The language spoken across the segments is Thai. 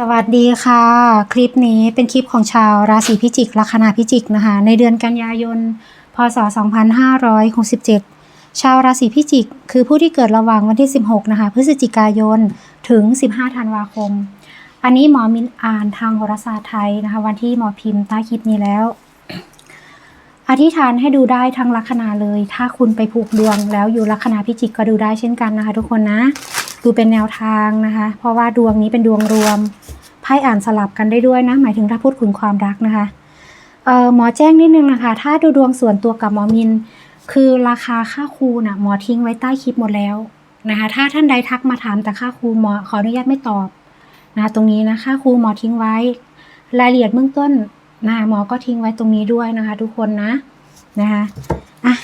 สวัสดีค่ะ คลิปนี้เป็นคลิปของชาวราศีพิจิกลัคนาพิจิกนะคะในเดือนกันยายน พศ 2567 ชาวราศีพิจิก คือผู้ที่เกิดระหว่างวันที่ 16 นะคะพฤศจิกายนถึง 15 ธันวาคม อันนี้หมอมินอ่านทางโหราศาสตร์ไทยนะคะ วันที่หมอพิมพ์ใต้คลิปนี้แล้ว อธิษฐานให้ดูได้ทั้งลัคนาเลย ถ้าคุณไปผูกดวงแล้วอยู่ลัคนาพิจิกก็ดูได้เช่นกันนะคะ ทุกคนนะ ดูเป็นแนวทางนะคะ เพราะว่าดวงนี้เป็นดวงรวม ไพ่อ่านสลับกันได้ด้วยนะ หมายถึงถ้าพูดถึงความรักนะคะเออหมอแจ้งนิดนึงนะคะ ถ้าดูดวงส่วนตัวกับหมอมิน คือราคาค่าครูน่ะหมอทิ้งไว้ใต้คลิปหมดแล้วนะคะ ถ้าท่านใดทักมาถามแต่ค่าครูหมอขออนุญาตไม่ตอบนะคะตรงนี้นะค่าครูหมอทิ้งไว้ รายละเอียดเบื้องต้นนะหมอก็ทิ้งไว้ตรงนี้ด้วยนะคะ ทุกคนนะนะคะอะ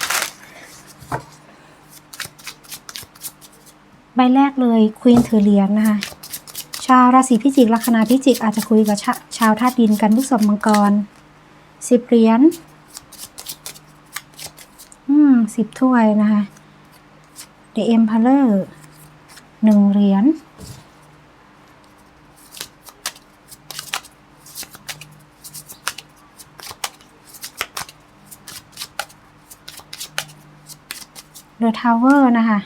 ใบแรกเลยควีนถือเรียญนะคะ ชาวราศีพิจิกลัคนาพิจิกอาจจะคุยกับชาชาวธาตุดินกันพฤษภมังกรสิบเหรียญอืมสิบถ้วยนะคะเดเอ็มพาเลอร์หนึ่งเหรียญเดอะทาวเวอร์นะคะ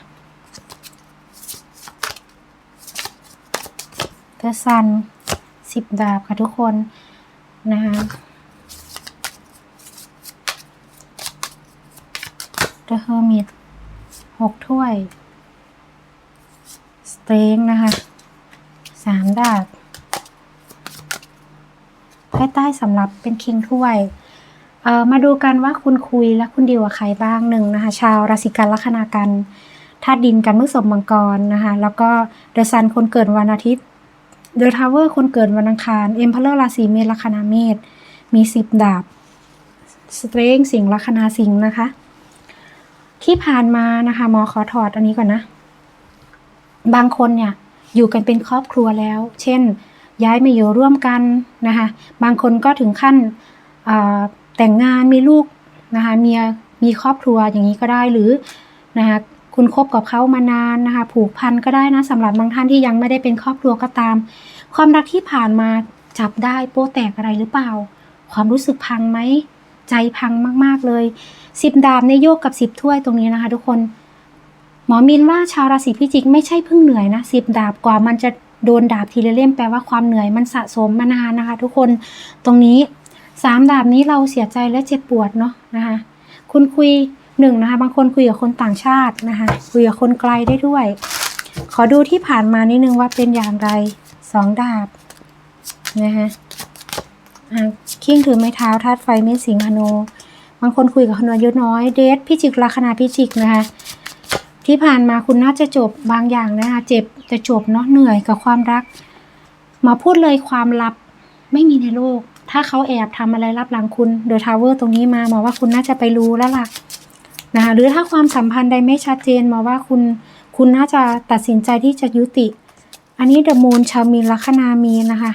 เด อะซันสิบดาบค่ะทุกคนนะคะเดอะเฮอร์มิตหกถ้วย สเต็งนะคะสามดาบไพ่ใต้สำหรับเป็นคิงถ้วยเอ่อมาดูกันว่าคุณคุยและคุณดีลกับใครบ้างหนึ่งนะคะ ชาวราศีกันลัคนากันธาตุดินกันเมื่อสมมังกรนะคะ แล้วก็เดอะซันคนเกิดวันอาทิตย์ เดอะทาวเวอร์คนเกิดวันอังคารเอ็มพ r เลอร์ราศีเมษลัคนาเมษมีสิบดาบสเตรงสิงห์ลัคนาสิงห์นะคะ ที่ผ่านมานะคะหมอขอถอดอันนี้ก่อนนะ บางคนเนี่ยอยู่กันเป็นครอบครัวแล้ว เช่น ย้ายมาอยู่ร่วมกันนะคะ บางคนก็ถึงขั้นแต่งงานมีลูกนะคะเมียมีครอบครัวอย่างนี้ก็ได้หรือนะคะ คุณคบกับเขามานานนะคะ ผูกพันก็ได้นะสำหรับบางท่านที่ยังไม่ได้เป็นครอบครัวก็ตาม ความรักที่ผ่านมาจับได้โป๊แตกอะไรหรือเปล่า ความรู้สึกพังไหมใจพังมาก ๆเลยสิบดาบในโยกกับสิบถ้วยตรงนี้นะคะ ทุกคนหมอมินว่าชาวราศีพิจิกไม่ใช่เพิ่งเหนื่อยนะสิบดาบกว่ามันจะโดนดาบทีละเล่มแปลว่าความเหนื่อยมันสะสมมานานนะคะ ทุกคนตรงนี้สามดาบนี้เราเสียใจและเจ็บปวดเนาะนะคะ คุณคุย หนึ่งนะคะบางคนคุยกับคนต่างชาตินะคะคุยกับคนไกลได้ด้วย ขอดูที่ผ่านมานิดนึงว่าเป็นอย่างไรสองดาบนะคะอะคิงถือไม้เท้าธาตุไฟเมษสิงหนูบางคนคุยกับคนอายุน้อยเดทพิจิกลัคนาพิจิกนะคะที่ผ่านมาคุณน่าจะจบบางอย่างนะคะเจ็บจะจบเนาะเหนื่อยกับความรัก มาพูดเลยความลับไม่มีในโลก ถ้าเขาแอบทำอะไรลับหลังคุณเดอะทาวเวอร์ตรงนี้มาหมอว่าคุณน่าจะไปรู้แล้วล่ะ นะคะหรือถ้าความสัมพันธ์ใดไม่ชัดเจนหมอว่าคุณคุณน่าจะตัดสินใจที่จะยุติ อันนี้เดอะมูนชาวมีนลัคนามีนนะคะ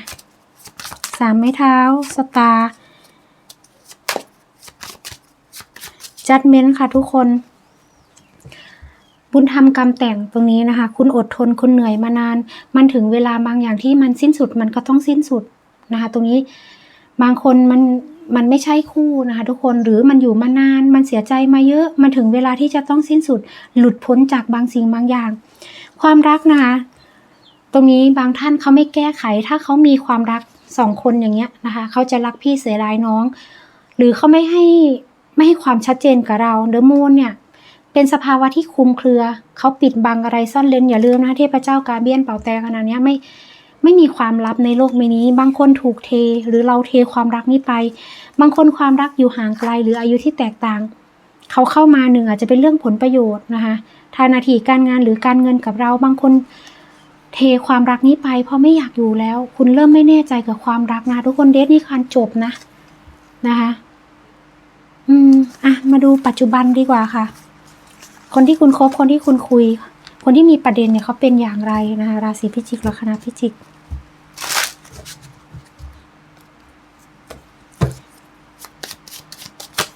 สามไม้เท้าสตาร์จัดเมนต์ค่ะทุกคน บุญธรรมกรรมแต่งตรงนี้นะคะ คุณอดทนคุณเหนื่อยมานาน มันถึงเวลาบางอย่างที่มันสิ้นสุดมันก็ต้องสิ้นสุดนะคะ ตรงนี้บางคนมัน มันไม่ใช่คู่นะคะทุกคนหรือมันอยู่มานาน มันเสียใจมาเยอะ มันถึงเวลาที่จะต้องสิ้นสุด หลุดพ้นจากบางสิ่งบางอย่าง ความรักนะคะตรงนี้บางท่านเขาไม่แก้ไข ถ้าเขามีความรักสองคนอย่างเงี้ยนะคะเขาจะรักพี่เสียดายน้อง หรือเขาไม่ให้ไม่ให้ความชัดเจนกับเราเดอะมูนเนี่ยเป็นสภาวะที่คลุมเครือเขาปิดบังอะไรซ่อนเร้นอย่าลืมนะเทพเจ้ากาเบียนเป่าแต่ขนาดนี้ไม่ ไม่มีความลับในโลกใบนี้ บางคนถูกเท หรือเราเทความรักนี้ไป บางคนความรักอยู่ห่างไกล หรืออายุที่แตกต่าง เขาเข้ามาหนึ่งอาจจะเป็นเรื่องผลประโยชน์นะคะทานาทีการงานหรือการเงินกับเรา บางคนเทความรักนี้ไปเพราะไม่อยากอยู่แล้ว คุณเริ่มไม่แน่ใจกับความรักนะทุกคนเดทนี่คันจบนะนะคะ อืมอะมาดูปัจจุบันดีกว่าค่ะ คนที่คุณคบคนที่คุณคุย คนที่มีประเด็นเนี่ยเขาเป็นอย่างไรนะคะราศีพิจิกลัคนาพิจิก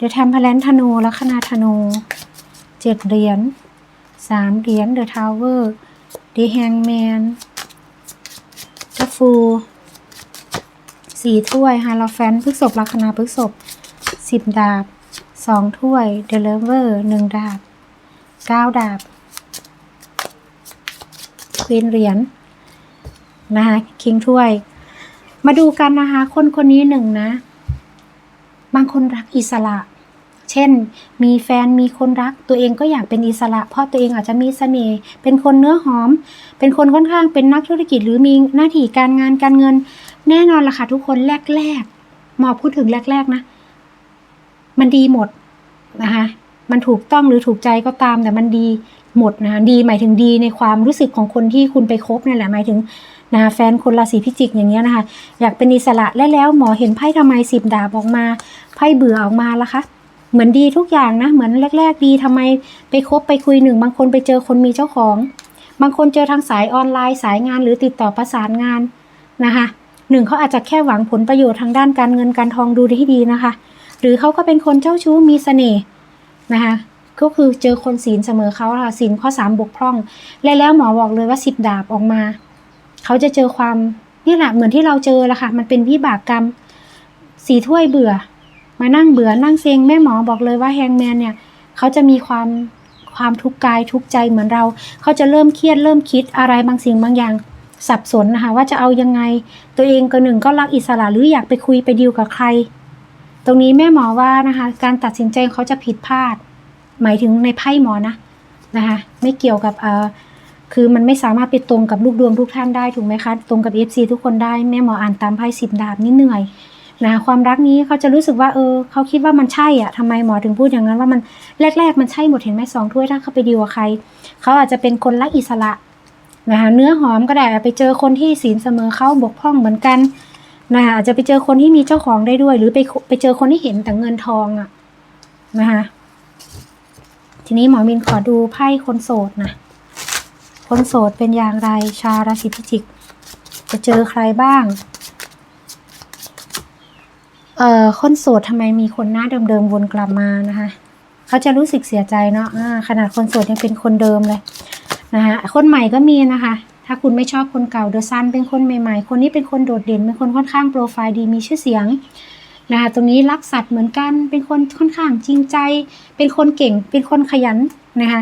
เดี๋ยวทำพลนธนูลัคนาธนูเจ็ดเหรียญสามเหรียญเดอะทาวเวอร์ดีแฮงแมนเดอะฟูสี่ถ้วยฮาโลแฟนพฤกษบลัคนาพฤกษบสิบดาบสองถ้วยเดลเวอร์หนึ่งดาบเก้าดาบควีนเหรียญนะคะคิงถ้วย มาดูกันนะคะ คนคนนี้หนึ่งนะ บางคนรักอิสระ เช่น มีแฟนมีคนรัก ตัวเองก็อยากเป็นอิสระ เพราะตัวเองอาจจะมีเสน่ห์เป็นคนเนื้อหอม เป็นคนค่อนข้างเป็นนักธุรกิจหรือมีหน้าที่การงานการเงิน แน่นอนล่ะค่ะทุกคนแรกๆหมอพูดถึงแรก ๆนะ มันดีหมดนะคะมันถูกต้องหรือถูกใจก็ตามแต่มันดีหมดนะคะดีหมายถึงดีในความรู้สึกของคนที่คุณไปคบนั่นแหละหมายถึงนะแฟนคนราศีพิจิกอย่างเงี้ยนะคะ อยากเป็นอิสระและแล้วหมอเห็นไพ่ทำไมสิบดาบออกมาไพ่เบื่อออกมาละคะ เหมือนดีทุกอย่างนะ เหมือนแรก ๆ ดีทำไมไปคบไปคุยหนึ่ง บางคนไปเจอคนมีเจ้าของ บางคนเจอทางสายออนไลน์สายงานหรือติดต่อประสานงานนะคะหนึ่งเขาอาจจะแค่หวังผลประโยชน์ทางด้านการเงินการทองดูให้ดีนะคะ หรือเขาก็เป็นคนเจ้าชู้มีเสน่ห์นะคะก็คือเจอคนศีลเสมอเขาค่ะศีลข้อสามบกพร่อง และแล้วหมอบอกเลยว่าสิบดาบออกมา เขาจะเจอความนี่แหละเหมือนที่เราเจอละค่ะ มันเป็นวิบากกรรม สีถ้วยเบื่อ มานั่งเบื่อนั่งเซ็งแม่หมอบอกเลยว่าแฮงแมนเนี่ยเขาจะมีความความทุกข์กายทุกข์ใจเหมือนเรา เขาจะเริ่มเครียดเริ่มคิดอะไรบางสิ่งบางอย่าง สับสนนะคะว่าจะเอายังไง ตัวเองก็หนึ่งก็รักอิสระหรืออยากไปคุยไปดีลกับใคร ตรงนี้แม่หมอว่านะคะการตัดสินใจเขาจะผิดพลาด หมายถึงในไพ่หมอนะนะคะไม่เกี่ยวกับเอ่อคือมันไม่สามารถไปตรงกับลูกดวงทุกท่านได้ถูกไหมคะ ตรงกับ FC ทุกคนได้แม่หมออ่านตามไพ่สิบดาบนี่เหนื่อย นะความรักนี้เขาจะรู้สึกว่าเออเขาคิดว่ามันใช่อะทำไมหมอถึงพูดอย่างนั้นว่ามันแรก ๆ มันใช่หมดเห็นไหมสองถ้วยถ้าเขาไปดีลกับใครเขาอาจจะเป็นคนรักอิสระนะคะเนื้อหอมก็ได้ไปเจอคนที่ศีลเสมอเขาบกพร่องเหมือนกันนะคะอาจจะไปเจอคนที่มีเจ้าของได้ด้วย หรือไปไปเจอคนที่เห็นแต่เงินทองอะนะคะทีนี้หมอมินขอดูไพ่คนโสดนะคนโสดเป็นอย่างไรชาวราศีพิจิก จะเจอใครบ้าง เอ่อคนโสดทำไมมีคนหน้าเดิมๆวนกลับมานะคะเขาจะรู้สึกเสียใจเนาะอ่าขนาดคนโสดยังเป็นคนเดิมเลยนะคะคนใหม่ก็มีนะคะ ถ้าคุณไม่ชอบคนเก่าเดอะซันเป็นคนใหม่ๆ คนนี้เป็นคนโดดเด่นเป็นคนค่อนข้างโปรไฟล์ดีมีชื่อเสียงนะคะตรงนี้รักสัตว์เหมือนกันเป็นคนค่อนข้างจริงใจ เป็นคนเก่ง เป็นคนขยันนะคะ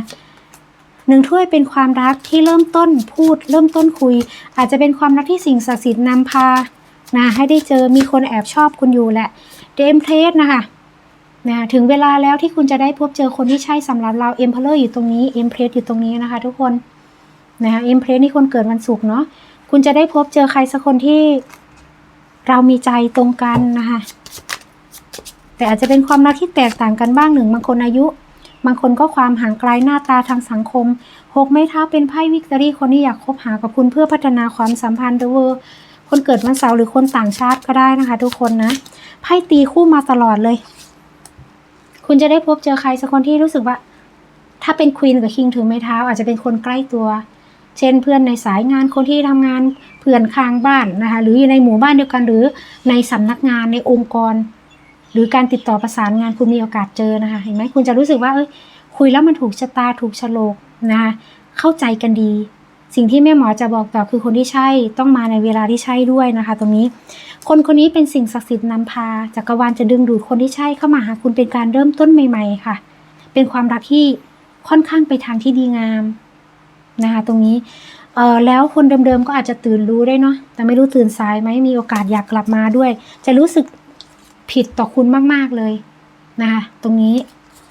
หนึ่งถ้วยเป็นความรักที่เริ่มต้นพูด เริ่มต้นคุย อาจจะเป็นความรักที่สิ่งศักดิ์สิทธิ์นำพา นะให้ได้เจอมีคนแอบชอบคุณอยู่แหละเดมเพลสนะคะนะถึงเวลาแล้วที่คุณจะได้พบเจอคนที่ใช่สำหรับเราเอ็มเพลอร์อยู่ตรงนี้เอ็มเพลสอยู่ตรงนี้นะคะ ทุกคนนะคะเอ็มเพลสนี่คนเกิดวันศุกร์เนาะคุณจะได้พบเจอใครสักคนที่เรามีใจตรงกันนะคะแต่อาจจะเป็นความรักที่แตกต่างกันบ้างหนึ่งบางคนอายุ บางคนก็ความห่างไกลหน้าตาทางสังคมหกไม้เท้าเป็นไพ่วิกตอรี่คนที่อยากคบหากับคุณเพื่อพัฒนาความสัมพันธ์เดอะเวอร์ คนเกิดวันเสาร์หรือคนต่างชาติก็ได้นะคะ ทุกคนนะไพ่ตีคู่มาตลอดเลย คุณจะได้พบเจอใครสักคนที่รู้สึกว่า ถ้าเป็นควีนกับคิงถือไม้เท้า อาจจะเป็นคนใกล้ตัว เช่นเพื่อนในสายงานคนที่ทำงานเพื่อนข้างบ้านนะคะ หรืออยู่ในหมู่บ้านเดียวกันหรือในสำนักงานในองค์กร หรือการติดต่อประสานงานคุณมีโอกาสเจอนะคะเห็นไหมคุณจะรู้สึกว่าเอ้ยคุยแล้วมันถูกชะตาถูกฉลกนะคะเข้าใจกันดี สิ่งที่แม่หมอจะบอกต่อคือคนที่ใช่ต้องมาในเวลาที่ใช่ด้วยนะคะ ตรงนี้ คนคนนี้เป็นสิ่งศักดิ์สิทธิ์นำพาจักรวาลจะดึงดูดคนที่ใช่เข้ามาหาคุณเป็นการเริ่มต้นใหม่ ๆ ค่ะ เป็นความรักที่ค่อนข้างไปทางที่ดีงามนะคะ ตรงนี้เออแล้วคนเดิมๆก็อาจจะตื่นรู้ได้เนาะแต่ไม่รู้ตื่นสายไหมมีโอกาสอยากกลับมาด้วย จะรู้สึกผิดต่อคุณมากๆเลยนะคะตรงนี้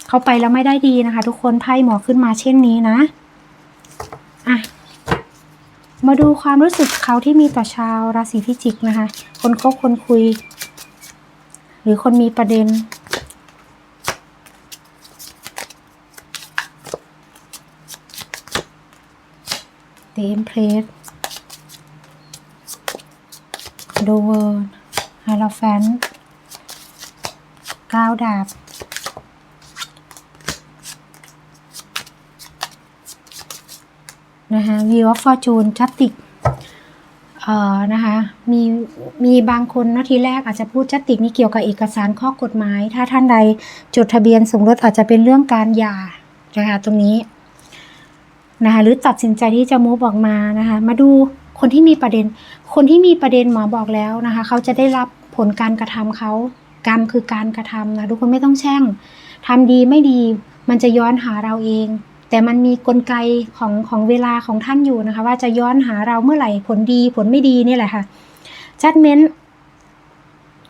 เขาไปแล้วไม่ได้ดีนะคะ ทุกคนไพ่หมอขึ้นมาเช่นนี้นะอะ มาดูความรู้สึกเขาที่มีต่อชาวราศีพิจิกนะคะ คนคบคนคุย หรือคนมีประเด็นเตมเพลสโดเวอร์ฮาราแฟนก้าวดาบ นะคะ View of Fortune ชัตติกเอ่อนะคะมีมีบางคนนาะทีแรกอาจจะพูดชัตติกนี่เกี่ยวกับเอกสารข้อกฎหมาย ถ้าท่านใดจดทะเบียนสมรสอาจจะเป็นเรื่องการหย่านะคะตรงนี้นะคะหรือตัดสินใจที่จะมูฟออกมานะคะมาดูคนที่มีประเด็น คนที่มีประเด็นหมอบอกแล้วนะคะเขาจะได้รับผลการกระทำเขากรรมคือการกระทำนะทุกคนไม่ต้องแช่งทำดีไม่ดีมันจะย้อนหาเราเอง แต่มันมีกลไกของของเวลาของท่านอยู่นะคะ ว่าจะย้อนหาเราเมื่อไหร่ผลดีผลไม่ดีนี่แหละค่ะจัดเม้น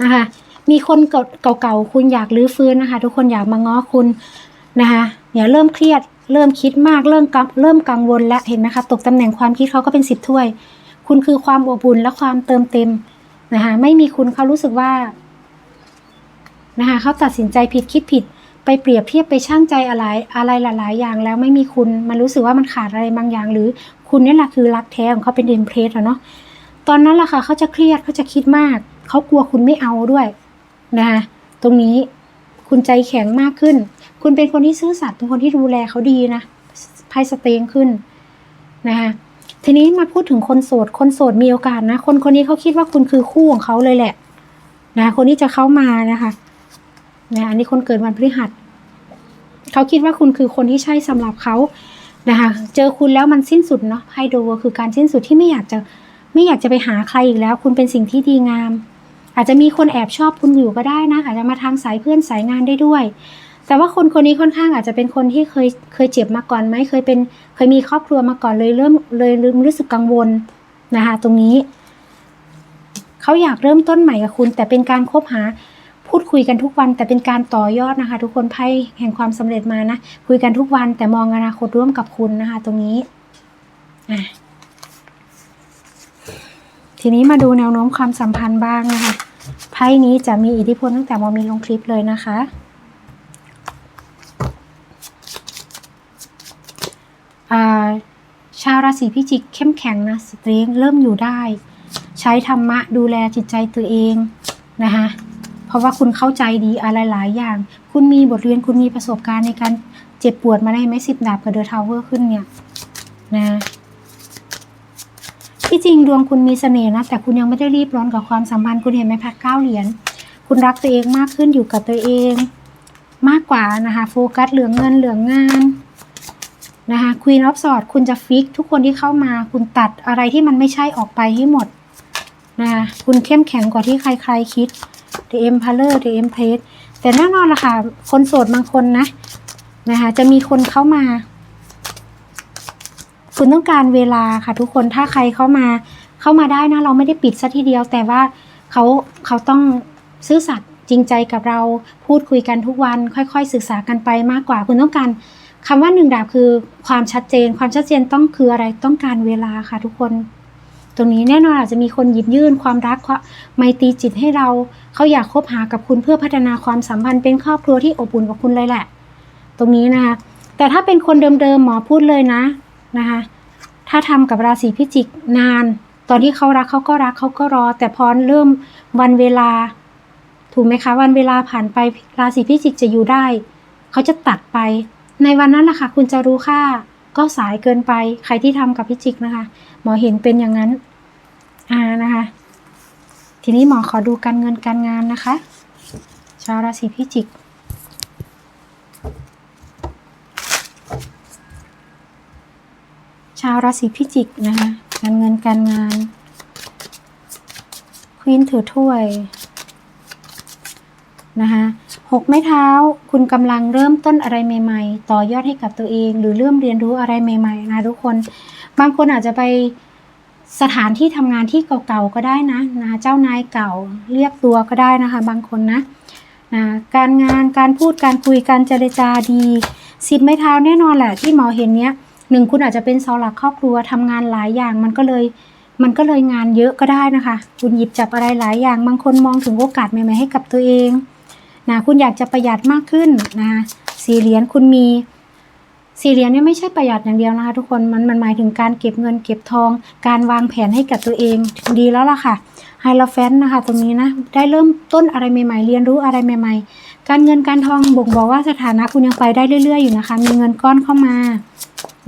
นะคะมีคนเก่าๆคุณอยากรื้อฟื้นนะคะ ทุกคนอยากมาง้อคุณนะคะเนี่ยเริ่มเครียดเริ่มคิดมากเริ่มกังเริ่มกังวลแล้วเห็นไหมคะตกตำแหน่งความคิดเขาก็เป็นสิบถ้วย คุณคือความอบอุ่นและความเติมเต็มนะคะไม่มีคุณเขารู้สึกว่านะคะเขาตัดสินใจผิดคิดผิด ไปเปรียบเทียบไปช่างใจอะไรอะไรหลาย ๆ อย่างแล้วไม่มีคุณมันรู้สึกว่ามันขาดอะไรบางอย่าง หรือคุณนี่แหละคือรักแท้ของเขาเป็นเดนเพรสอะเนาะตอนนั้นล่ะค่ะเขาจะเครียดเขาจะคิดมากเขากลัวคุณไม่เอาด้วยนะคะตรงนี้คุณใจแข็งมากขึ้น คุณเป็นคนที่ซื่อสัตย์เป็นคนที่ดูแลเขาดีนะไพ่สเตงขึ้นนะคะทีนี้มาพูดถึงคนโสด คนโสดมีโอกาสนะ คนคนนี้เขาคิดว่าคุณคือคู่ของเขาเลยแหละนะคนที่จะเข้ามานะคะนะอันนี้คนเกิดวันพฤหัส เขาคิดว่าคุณคือคนที่ใช่สำหรับเขานะคะ เจอคุณแล้วมันสิ้นสุดเนาะไพโดคือการสิ้นสุดที่ไม่อยากจะไม่อยากจะไปหาใครอีกแล้ว คุณเป็นสิ่งที่ดีงาม อาจจะมีคนแอบชอบคุณอยู่ก็ได้นะ อาจจะมาทางสายเพื่อนสายงานได้ด้วย แต่ว่าคนคนนี้ค่อนข้างอาจจะเป็นคนที่เคยเคยเจ็บมาก่อนไหมเคยเป็นเคยมีครอบครัวมาก่อนเลยเริ่มเลยเริ่มรู้สึกกังวลนะคะตรงนี้เขาอยากเริ่มต้นใหม่กับคุณ แต่เป็นการคบหา พูดคุยกันทุกวันแต่เป็นการต่อยอดนะคะ ทุกคนไพ่แห่งความสำเร็จมานะ คุยกันทุกวันแต่มองอนาคตร่วมกับคุณนะคะ ตรงนี้อะทีนี้มาดูแนวโน้มความสัมพันธ์บ้างนะคะไพ่นี้จะมีอิทธิพลตั้งแต่มอมีลงคลิปเลยนะคะ ชาวราศีพิจิกเข้มแข็งนะสตรีงเริ่มอยู่ได้ ใช้ธรรมะดูแลจิตใจตัวเองนะคะ เพราะว่าคุณเข้าใจดีอะไรหลายอย่าง คุณมีบทเรียนคุณมีประสบการณ์ในการเจ็บปวดมาได้ไหมสิบดาบกับเดอะทาวเวอร์ขึ้นเนี่ยนะที่จริงดวงคุณมีเสน่ห์นะ แต่คุณยังไม่ได้รีบร้อนกับความสัมพันธ์คุณเห็นไหมพักเก้าเหรียญคุณรักตัวเองมากขึ้นอยู่กับตัวเอง มากกว่านะคะโฟกัสเหลืองเงินเหลืองงานนะคะควีนออฟสอดคุณจะฟิกทุกคนที่เข้ามาคุณตัดอะไรที่มันไม่ใช่ออกไปให้หมดนะคะคุณเข้มแข็งกว่าที่ใครๆคิด The Emperor The Empress แต่แน่นอนละค่ะ คนโสดบางคนนะนะคะ จะมีคนเข้ามา คุณต้องการเวลาค่ะ ทุกคนถ้าใครเข้ามาเข้ามาได้นะ เราไม่ได้ปิดซะทีเดียว แต่ว่าเขาเขาต้องซื่อสัตย์จริงใจกับเราพูดคุยกันทุกวัน ค่อย ๆ ศึกษากันไปมากกว่า คุณต้องการคำว่าหนึ่งดาบคือความชัดเจน ความชัดเจนต้องคืออะไรต้องการเวลาค่ะทุกคน ตรงนี้แน่นอนอาจจะมีคนหยิบยื่นความรักความไมตรีจิตให้เราเขาอยากคบหากับคุณเพื่อพัฒนาความสัมพันธ์เป็นครอบครัวที่อบอุ่นกับคุณเลยแหละ ตรงนี้นะคะแต่ถ้าเป็นคนเดิมๆหมอพูดเลยนะนะคะถ้าทำกับราศีพิจิกนาน ตอนที่เขารักเขาก็รักเขาก็รอ แต่พอเริ่มวันเวลา ถูกไหมคะวันเวลาผ่านไปราศีพิจิกจะอยู่ได้ เขาจะตัดไป ในวันนั้นแหละค่ะคุณจะรู้ค่าก็สายเกินไปใครที่ทำกับพิจิกนะคะ หมอเห็นเป็นอย่างนั้น อ่านะคะ ทีนี้หมอขอดูการเงินการงานนะคะ ชาวราศีพิจิกชาวราศีพิจิกนะคะ การเงินการงานควีนถือถ้วยนะคะหกไม้เท้าคุณกำลังเริ่มต้นอะไรใหม่ ๆ ต่อยอดให้กับตัวเอง หรือเริ่มเรียนรู้อะไรใหม่ ๆ นะทุกคน บางคนอาจจะไป สถานที่ทำงานที่เก่าๆก็ได้นะนะเจ้านายเก่าเรียกตัวก็ได้นะคะ บางคนนะนะการงานการพูดการคุยการเจรจาดีสิบไม้เท้าแน่นอนแหละที่หมอเห็นเนี้ยหนึ่งคุณอาจจะเป็นเสาหลักครอบครัวทำงานหลายอย่างมันก็เลยมันก็เลยงานเยอะก็ได้นะคะ คุณหยิบจับอะไรหลายอย่าง บางคนมองถึงโอกาสใหม่ๆให้กับตัวเองนะคุณอยากจะประหยัดมากขึ้นนะสี่เหรียญคุณมี สี่เหรียญเนี่ยไม่ใช่ประหยัดอย่างเดียวนะคะทุกคนมันมันหมายถึงการเก็บเงินเก็บทอง การวางแผนให้กับตัวเองดีแล้วล่ะค่ะไฮโลแฟนนะคะ ตรงนี้นะได้เริ่มต้นอะไรใหม่ ๆ เรียนรู้อะไรใหม่ ๆ การเงินการทองบ่งบอกว่าสถานะคุณยังไปได้เรื่อยๆอยู่นะคะ มีเงินก้อนเข้ามา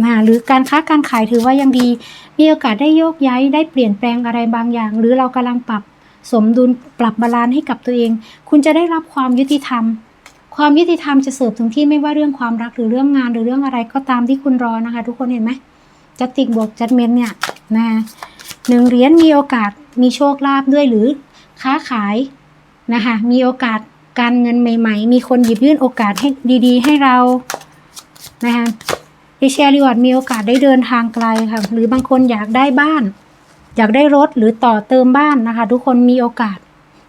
นะหรือการค้าการขายถือว่ายังดี มีโอกาสได้โยกย้ายได้เปลี่ยนแปลงอะไรบางอย่าง หรือเรากำลังปรับสมดุลปรับบาลานซ์ให้กับตัวเอง คุณจะได้รับความยุติธรรม ความยุติธรรมจะเสิร์ฟถึงที่ไม่ว่าเรื่องความรักหรือเรื่องงานหรือเรื่องอะไรก็ตามที่คุณรอนะคะ ทุกคนเห็นไหมจัดติกบวกจัดเมนเนี่ยนะหนึ่งเหรียญมีโอกาสมีโชคลาภด้วยหรือค้าขายนะคะมีโอกาสการเงินใหม่ ๆ มีคนหยิบยื่นโอกาสให้ดีๆ ให้เรานะคะดิเชียรีวอร์ดมีโอกาสได้เดินทางไกลค่ะ หรือบางคนอยากได้บ้าน อยากได้รถหรือต่อเติมบ้านนะคะ ทุกคนมีโอกาส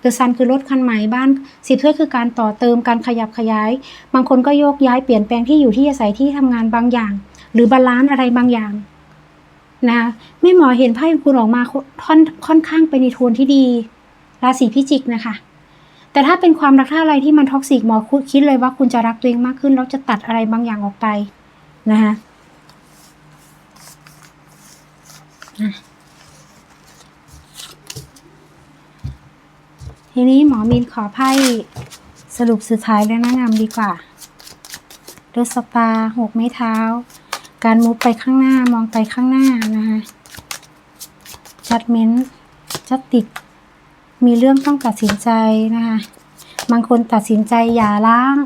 เดอะซันคือรถคันใหม่บ้านสิบถ้วยคือการต่อเติมการขยับขยาย บางคนก็โยกย้ายเปลี่ยนแปลงที่อยู่ที่อาศัยที่ทำงานบางอย่าง หรือบาลานซ์อะไรบางอย่างนะคะแม่หมอเห็นไพ่ของคุณออกมาค่อนค่อนข้างไปในโทนที่ดีราศีพิจิกนะคะแต่ถ้าเป็นความรักถ้าอะไรที่มันท็อกซิกหมอคุคิดเลยว่าคุณจะรักตัวเองมากขึ้นแล้วจะตัดอะไรบางอย่างออกไปนะคะอะ ทีนี้หมอมีนขอไพ่สรุปสุดท้ายและแนะนำดีกว่าดสตาหกไม้เท้า การมุฟไปข้างหน้ามองไปข้างหน้านะคะจัดเม้นจัดติด มีเรื่องต้องตัดสินใจนะคะบางคนตัดสินใจหย่าร้าง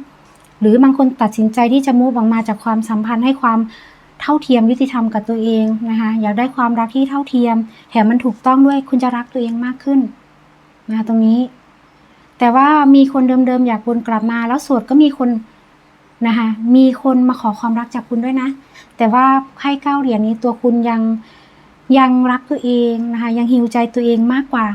หรือบางคนตัดสินใจที่จะมูฟออกมาจากความสัมพันธ์ให้ความเท่าเทียมยุติธรรมกับตัวเองนะคะอยากได้ความรักที่เท่าเทียม แถมมันถูกต้องด้วยคุณจะรักตัวเองมากขึ้น นะคะตรงนี้ แต่ว่ามีคนเดิมๆอยากวนกลับมา แล้วโสดก็มีคนนะคะมีคนมาขอความรักจากคุณด้วยนะ แต่ว่าไพ่เก้าเหรียญนี้ตัวคุณยังยังรักตัวเองนะคะยังฮิวใจตัวเองมากกว่า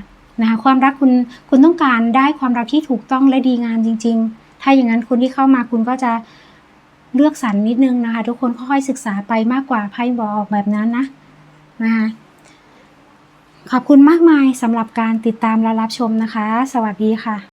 นะคะความรักคุณคุณต้องการได้ความรักที่ถูกต้องและดีงามจริง ๆ ถ้าอย่างนั้นคนที่เข้ามาคุณก็จะเลือกสรรนิดนึงนะคะ ทุกคนค่อยๆศึกษาไปมากกว่าไพ่บอกออกแบบนั้นนะนะคะ ขอบคุณมากมายสำหรับการติดตามและรับชมนะคะ สวัสดีค่ะ